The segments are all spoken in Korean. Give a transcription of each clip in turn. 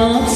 não.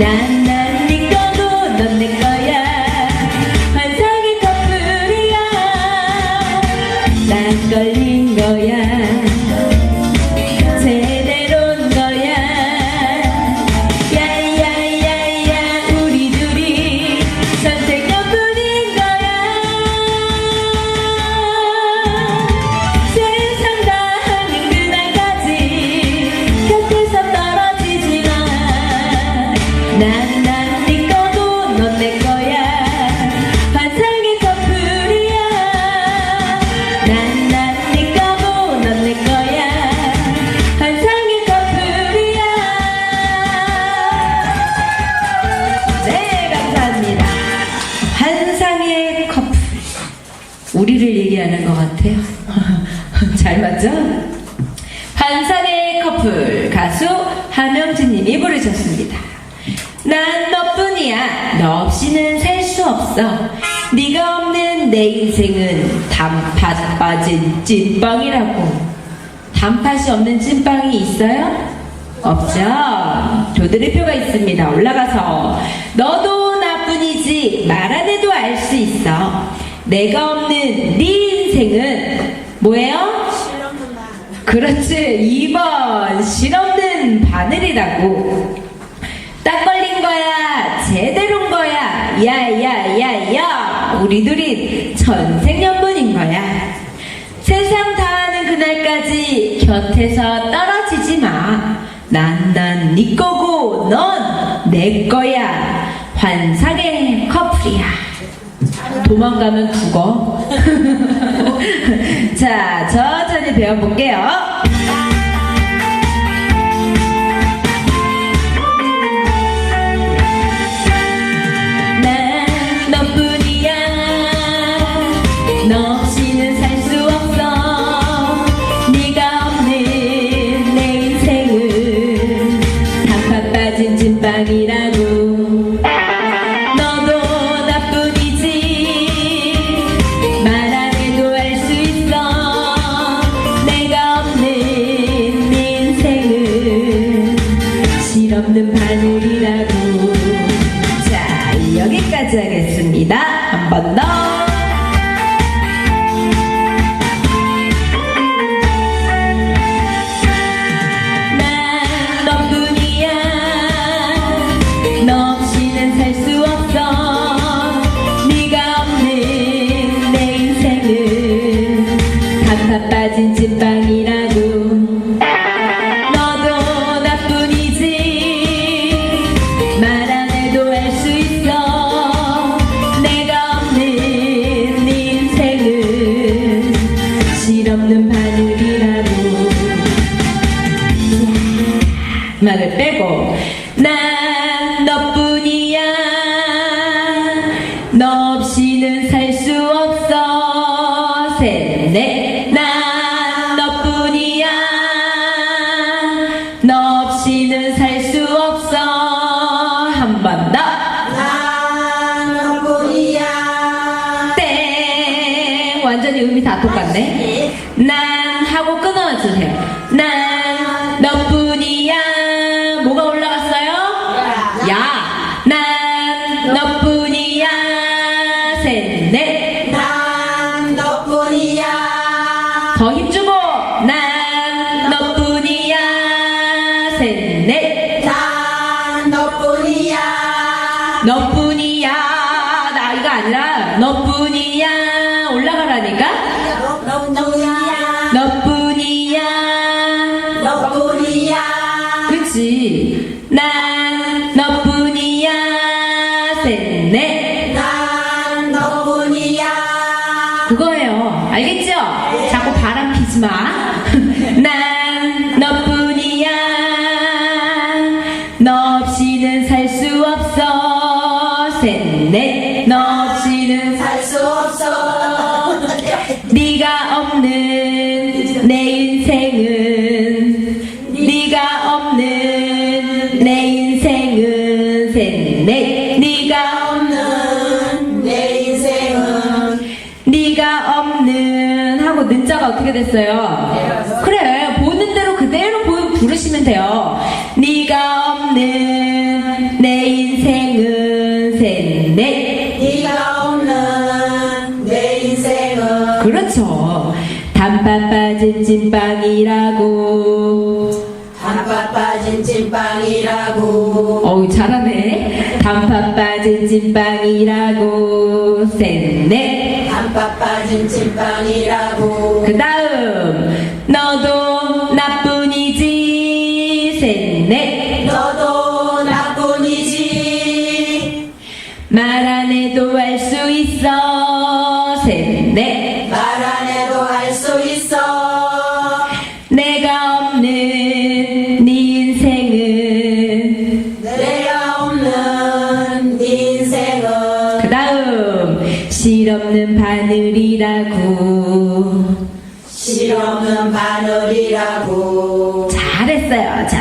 đã né? 네가 없는 내 인생은 단팥 빠진 찐빵이라고 단팥이 없는 찐빵이 있어요? 없죠? 조드리표가 있습니다. 올라가서 너도 나뿐이지 말 안 해도 알 수 있어. 내가 없는 네 인생은 뭐예요? 그렇지 2번 실없는 바늘이라고 딱 걸린 거야 제대로인 거야 야야야야 우리 둘이 전생연분인 거야. 세상 다하는 그날까지 곁에서 떨어지지 마. 난난 네 거고 넌 내 거야. 환상의 커플이야. 도망가면 죽어. 자, 천천히 배워볼게요. 의미 다 똑같네. 아, 예. 나 너뿐이야. 그치. 난 너뿐이야. 셋, 넷. 난 너뿐이야. 그거예요. 알겠죠? 자꾸 바람 피지 마. 어떻게 됐어요? 그래 보는 대로 그대로 부르시면 돼요. 네가 없는 내 인생은 셋넷. 네가 없는 내 인생은 그렇죠. 단팥 빠진 찐빵이라고. 단팥 빠진 찐빵이라고. 어우 잘하네. 단팥 빠진 찐빵이라고. 셋넷. 한파 빠진 찐빵이라고. 그 다음 너도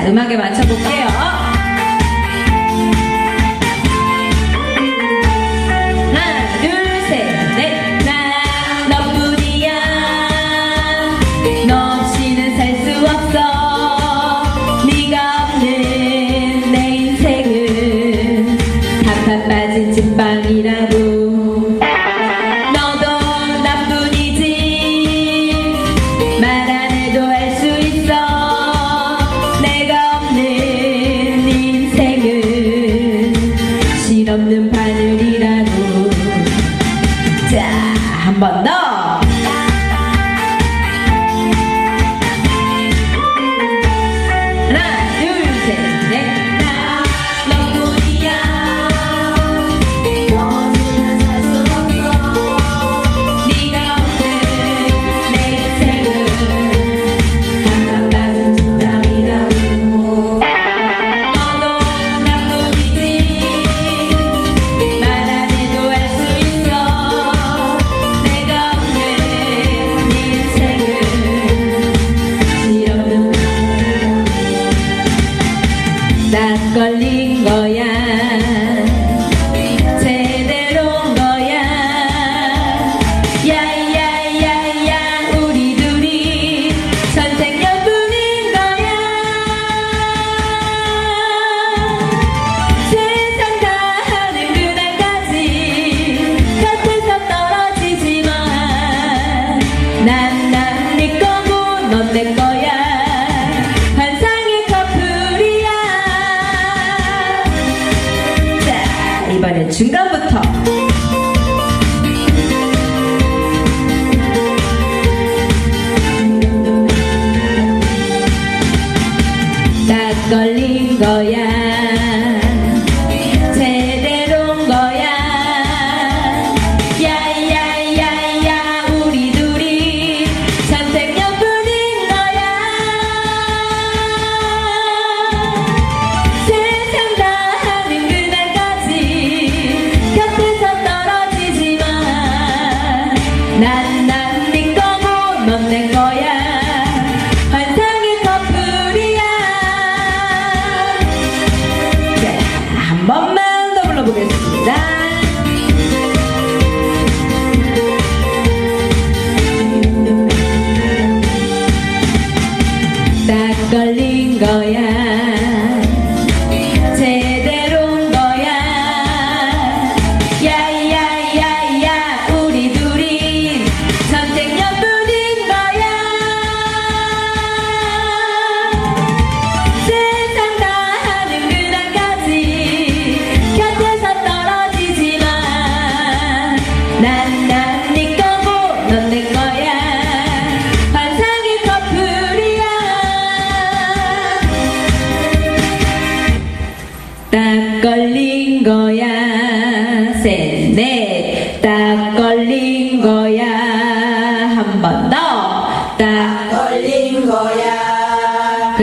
음악에 맞춰볼게요.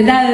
Maldad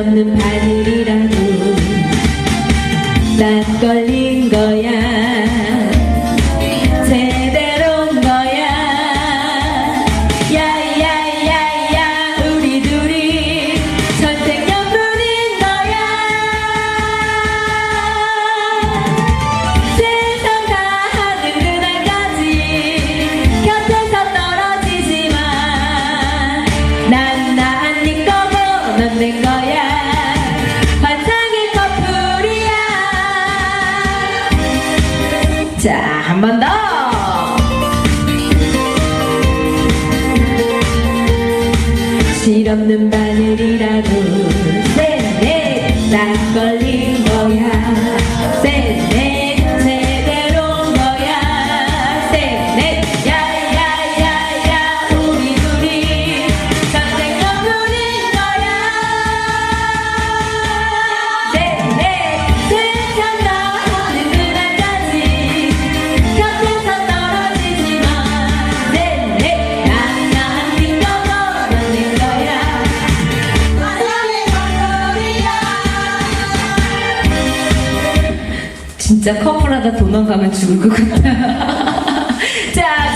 on the patio. 자, 한 번 더. 실없는 바늘이라도 진짜 커플하다 도망가면 죽을 것 같다. 자,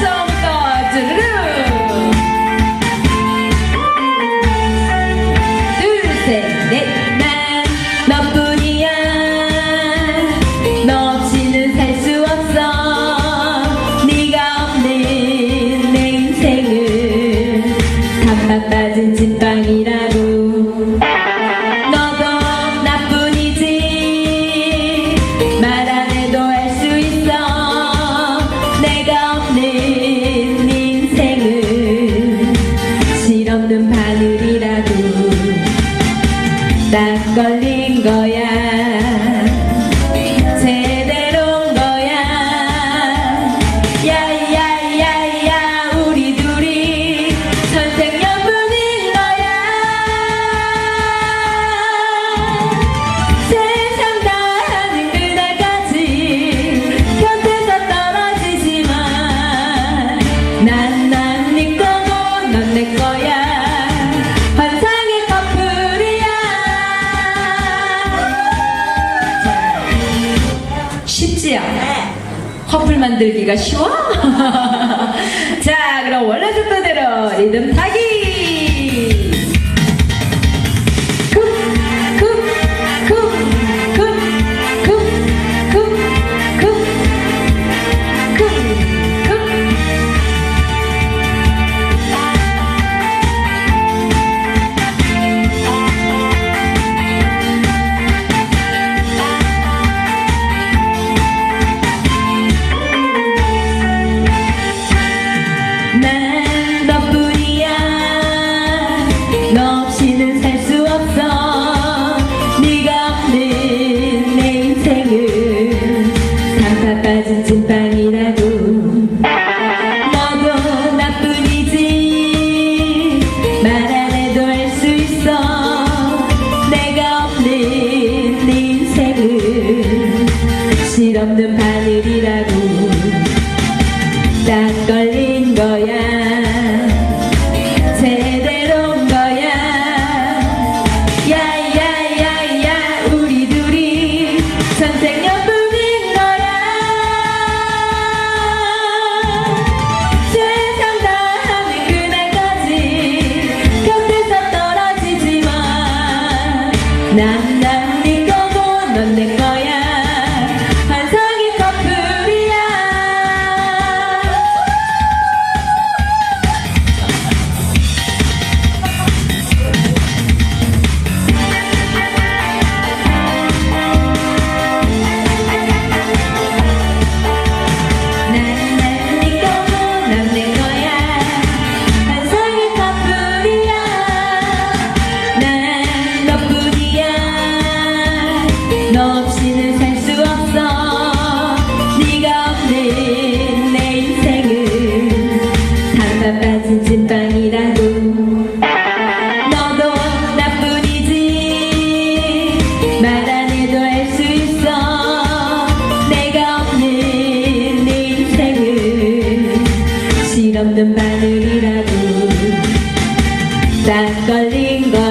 만들기가 쉬워? 자, 그럼 원래 듣던 대로 리듬 타기! 일 없는 바늘이라도 딱 걸린 거